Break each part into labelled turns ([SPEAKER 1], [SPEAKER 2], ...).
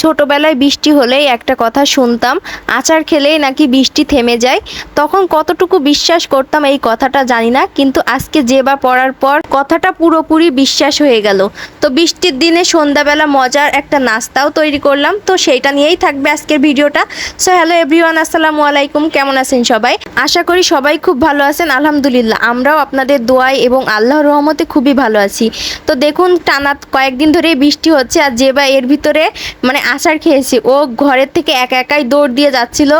[SPEAKER 1] ছোটবেলায় বৃষ্টি হলেই একটা কথা শুনতাম, আচার খেলেই নাকি বৃষ্টি থেমে যায়। তখন কতটুকু বিশ্বাস করতাম এই কথাটা জানি না, কিন্তু আজকে যে বা পড়ার পর কথাটা পুরোপুরি বিশ্বাস হয়ে গেল। তো বৃষ্টির দিনে সন্ধ্যাবেলা মজার একটা নাস্তাও তৈরি করলাম, তো সেইটা নিয়েই থাকবে আজকের ভিডিওটা। সো হ্যালো এভরিওয়ান আসসালামু আলাইকুম, কেমন আছেন সবাই? আশা করি সবাই খুব ভালো আছেন, আলহামদুলিল্লাহ। আমরাও আপনাদের দোয়ায় এবং আল্লাহর রহমতে খুবই ভালো আছি। তো দেখুন, টানা কয়েকদিন ধরেই বৃষ্টি হচ্ছে, আর যে বা এর ভিতরে মানে আচার খেয়েছি। ও ঘরের থেকে একা একাই দৌড় দিয়ে যাচ্ছিল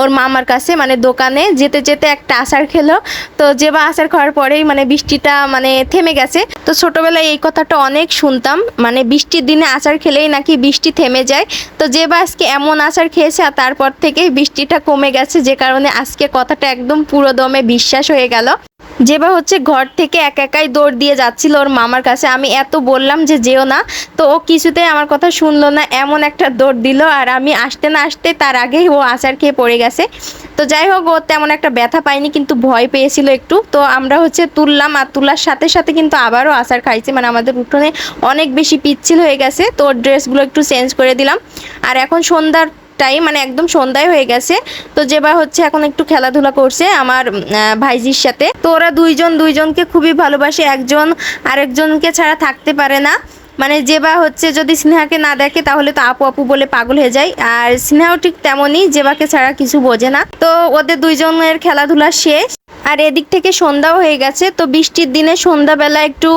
[SPEAKER 1] ওর মামার কাছে মানে দোকানে। যেতে যেতে একটা আচার খেলো। তো যে বা আচার খাওয়ার পরেই মানে বৃষ্টিটা মানে থেমে গেছে। তো ছোটবেলায় এই কথাটা অনেক শুনতাম। মানে বৃষ্টির দিনে আচার খেলেই নাকি বৃষ্টি থেমে যায়। তো যে বা আজকে এমন আচার খেয়েছে আর তারপর থেকেই বৃষ্টিটা কমে গেছে। যে কারণে আজকে কথাটা একদম পুরো দমে বিশ্বাস হয়ে গেল। যেবা হচ্ছে ঘর থেকে এক একাই দৌড় দিয়ে যাচ্ছিল ওর মামার কাছে। আমি এত বললাম যে যেও না। তো ও কিছুতেই আমার কথা শুনলো না, এমন একটা দৌড় দিল। আর আমি আসতে না আসতে তার আগেই ও আচার খেয়ে পড়ে গেছে। তো যাই হোক, ও তেমন একটা ব্যথা পায়নি, কিন্তু ভয় পেয়েছিল একটু। তো আমরা হচ্ছে তুললাম আর তোলার সাথে সাথে কিন্তু আবারও আচার খাইছে। মানে আমাদের উঠোনে অনেক বেশি পিচ্ছিল হয়ে গেছে। তো ড্রেসগুলো একটু চেঞ্জ করে দিলাম। আর এখন সন্ধ্যার টাইম মানে একদম সন্ধ্যায় হয়ে গেছে। তো যেবা হচ্ছে এখন একটু খেলাধুলা করছে আমার ভাইজির সাথে। তো ওরা দুইজন দুইজনকে খুবই ভালোবাসে। একজন আরেকজনকে ছাড়া থাকতে পারে না। মানে যেবা হচ্ছে যদি স্নেহাকে না দেখে, তাহলে তো আপু আপু বলে পাগল হয়ে যায়। আর স্নেহাও ঠিক তেমনই, যেবাকে ছাড়া কিছু বোঝে না। তো ওদের দুইজনের খেলাধুলা শেষ। আর এদিক থেকে সন্ধ্যাও হয়ে গেছে, তো বৃষ্টির দিনে সন্ধ্যাবেলা একটু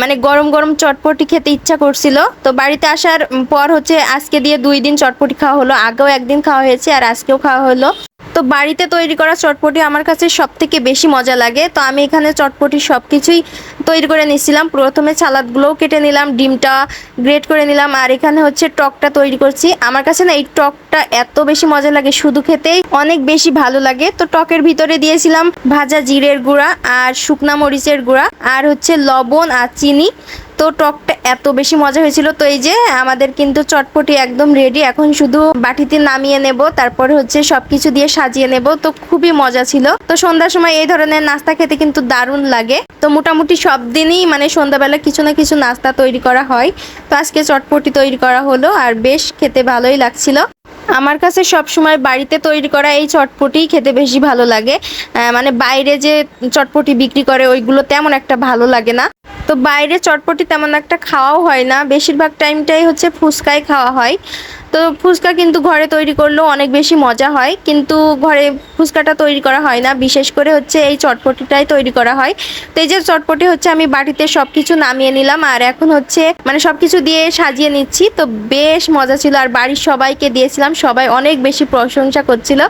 [SPEAKER 1] মানে গরম গরম চটপটি খেতে ইচ্ছা করছিল। তো বাড়িতে আসার পর হচ্ছে আজকে দিয়ে দুই দিন চটপটি খাওয়া হলো, আগেও একদিন খাওয়া হয়েছে আর আজকেও খাওয়া হলো। তো বাড়িতে তৈরি করা চটপটি আমার কাছে সব থেকে বেশি মজা লাগে। তো আমি এখানে চটপটি সব কিছুই তৈরি করে নিছিলাম প্রথমে সালাদগুলোও কেটে নিলাম, ডিমটা গ্রেট করে নিলাম, আর এখানে হচ্ছে টকটা তৈরি করছি। আমার কাছে না এই টকটা এত বেশি মজা লাগে, শুধু খেতেই অনেক বেশি ভালো লাগে। তো টকের ভিতরে দিয়েছিলাম ভাজা জিরের গুঁড়া আর শুকনা মরিচের গুঁড়া, আর হচ্ছে লবণ আর চিনি। তো টকটা এত বেশি মজা হয়েছিল। তো এই যে আমাদের কিন্তু চটপটি একদম রেডি এখন শুধু বাটিতে নামিয়ে নেব, তারপরে হচ্ছে সবকিছু দিয়ে সাজিয়ে নেব। তো খুবই মজা ছিল। তো সন্ধ্যার সময় এই ধরনের নাস্তা খেতে কিন্তু দারুণ লাগে। তো মোটামুটি সব দিনই মানে সন্ধ্যাবেলা কিছু না কিছু নাস্তা তৈরি করা হয়। তো আজকে চটপটি তৈরি করা হলো আর বেশ খেতে ভালোই লাগছিল। আমার কাছে সব সময় বাড়িতে তৈরি করা এই চটপটিই খেতে বেশি ভালো লাগে। মানে বাইরে যে চটপটি বিক্রি করে ওইগুলো তেমন একটা ভালো লাগে না। তো বাইরে চটপটি তেমন একটা খাওয়াও হয় না। বেশিরভাগ টাইমটাই হচ্ছে ফুচকাই খাওয়া হয়। তো ফুচকা কিন্তু ঘরে তৈরি করলেও অনেক বেশি মজা হয়। কিন্তু ঘরে ফুচকাটা তৈরি করা হয় না। বিশেষ করে হচ্ছে এই চটপটিটাই তৈরি করা হয়। তো এই যে চটপটি হচ্ছে আমি বাটিতে সব কিছু নামিয়ে নিলাম। আর এখন হচ্ছে মানে সব কিছু দিয়ে সাজিয়ে নিচ্ছি। তো বেশ মজা ছিল। আর বাড়ির সবাইকে দিয়েছিলাম। সবাই অনেক বেশি প্রশংসা করছিল।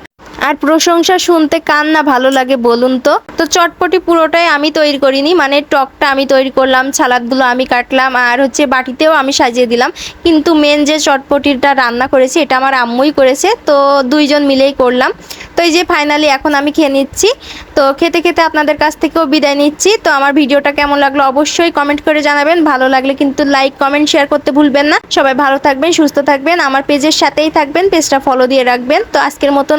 [SPEAKER 1] আর প্রশংসা শুনতে কান না ভালো লাগে বলুন তো? তো চটপটি পুরোটাই আমি তৈরি করিনি মানে টকটা আমি তৈরি করলাম ছালাদগুলো আমি কাটলাম, আর হচ্ছে বাটিতেও আমি সাজিয়ে দিলাম। কিন্তু মেন যে চটপটিটা রান্না করেছি, এটা আমার আম্মুই করেছে, তো দুইজন মিলেই করলাম। তো এই যে ফাইনালি এখন আমি খেয়ে নিচ্ছি। তো খেতে খেতে আপনাদের কাছ থেকেও বিদায় নিচ্ছি। তো আমার ভিডিওটা কেমন লাগল অবশ্যই কমেন্ট করে জানাবেন। ভালো লাগলে কিন্তু লাইক কমেন্ট শেয়ার করতে ভুলবেন না। সবাই ভালো থাকবেন, সুস্থ থাকবেন। আমার পেজের সাথেই থাকবেন পেজটা ফলো দিয়ে রাখবেন। তো আজকের মতন